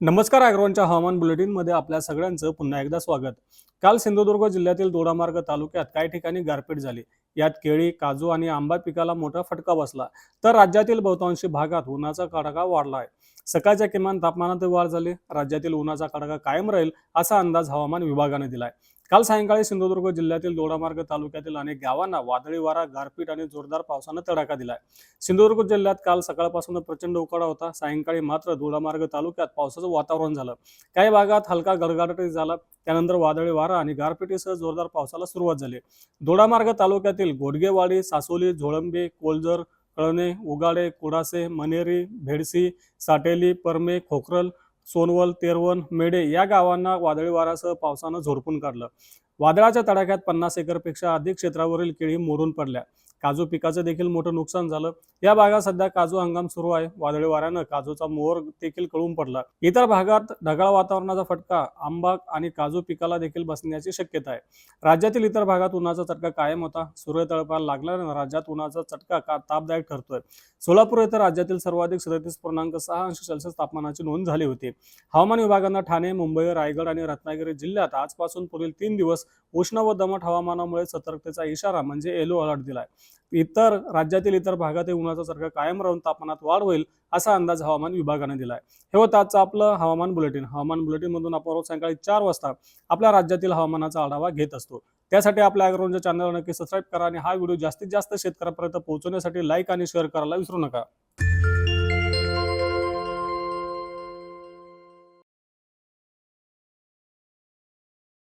नमस्कार अॅग्रोनच्या हवामान बुलेटिनमध्ये आपल्या सगळ्यांचं पुन्हा एकदा स्वागत. काल सिंधुदुर्ग जिल्ह्यातील दोडामार्ग तालुक्यात काही ठिकाणी गारपीट झाली. यात केळी काजू आणि आंबा पिकाला मोठा फटका बसला. तर राज्यातील बहुतांशी भागात उन्हाचा कडाका वाढला आहे सकाळच्या किमान तापमानात वाढ झाली. राज्यातील उन्हाचा कडाका कायम राहील असा अंदाज हवामान विभागाने दिलाय. काल सायंकाळी सिंधुदुर्ग जिल्ह्यातील दोडामार्ग तालुक्यातील अनेक गावांना वादळी वारा गारपीट आणि जोरदार पावसानं तडाखा दिलाय. सिंधुदुर्ग जिल्ह्यात काल सकाळपासून प्रचंड उकाडा होता. सायंकाळी मात्र दोडामार्ग तालुक्यात पावसाचं वातावरण झालं. काही भागात हलका गडगडाटही झाला. त्यानंतर वादळी वारा आणि गारपिटीसह जोरदार पावसाला सुरुवात झाली. दोडामार्ग तालुक्यातील गोडगेवाडी सासोली झोळंबे कोलजर कळणे उगाडे कुडासे मनेरी भेडसी साटेली परमे खोखरल सोनवल तेरवण मेढे या गावांना वादळी वाऱ्यासह पावसानं झोडपून काढलं. वादळाच्या तडाख्यात पन्नास एकरपेक्षा अधिक क्षेत्रावरील केळी मोडून पडल्या. काजू पिकाचं देखील मोठं नुकसान झालं. या भागात सध्या काजू हंगाम सुरू आहे. वादळी वाऱ्यानं काजूचा मोहर देखील कळून पडला. इतर भागात ढगाळ वातावरणाचा फटका आंबा आणि काजू पिकाला देखील बसण्याची शक्यता आहे. राज्यातील इतर भागात उन्हाचा चटका कायम होता. सूर्य तळपाला लागल्यानं राज्यात उन्हाचा चटका का तापदायक ठरतोय? सोलापूर येथे राज्यातील सर्वाधिक सदतीस पूर्णांक सहा अंश सेल्सिअस तापमानाची नोंद झाली होती. हवामान विभागानं ठाणे मुंबई रायगड आणि रत्नागिरी जिल्ह्यात आजपासून पुढील तीन दिवस उष्ण व दमट हवामानामुळे सतर्कतेचा इशारा म्हणजे येलो अलर्ट दिलाय. इतर राज्यातील इतर भागातही उन्हाचा चटका कायम राहून तापमानात वाढ होईल असा अंदाज हवामान विभागाने दिलाय. हे होतं आजचं आपलं हवामान बुलेटिन. हवामान बुलेटिन मधून आपण रोज सायंकाळी चार वाजता आपल्या राज्यातील हवामानाचा आढावा घेत असतो. त्यासाठी आपल्या अॅग्रोनच्या चॅनलला नक्की सबस्क्राईब करा आणि हा व्हिडिओ जास्तीत जास्त शेतकऱ्यापर्यंत पोहोचवण्यासाठी लाईक आणि शेअर करायला विसरू नका.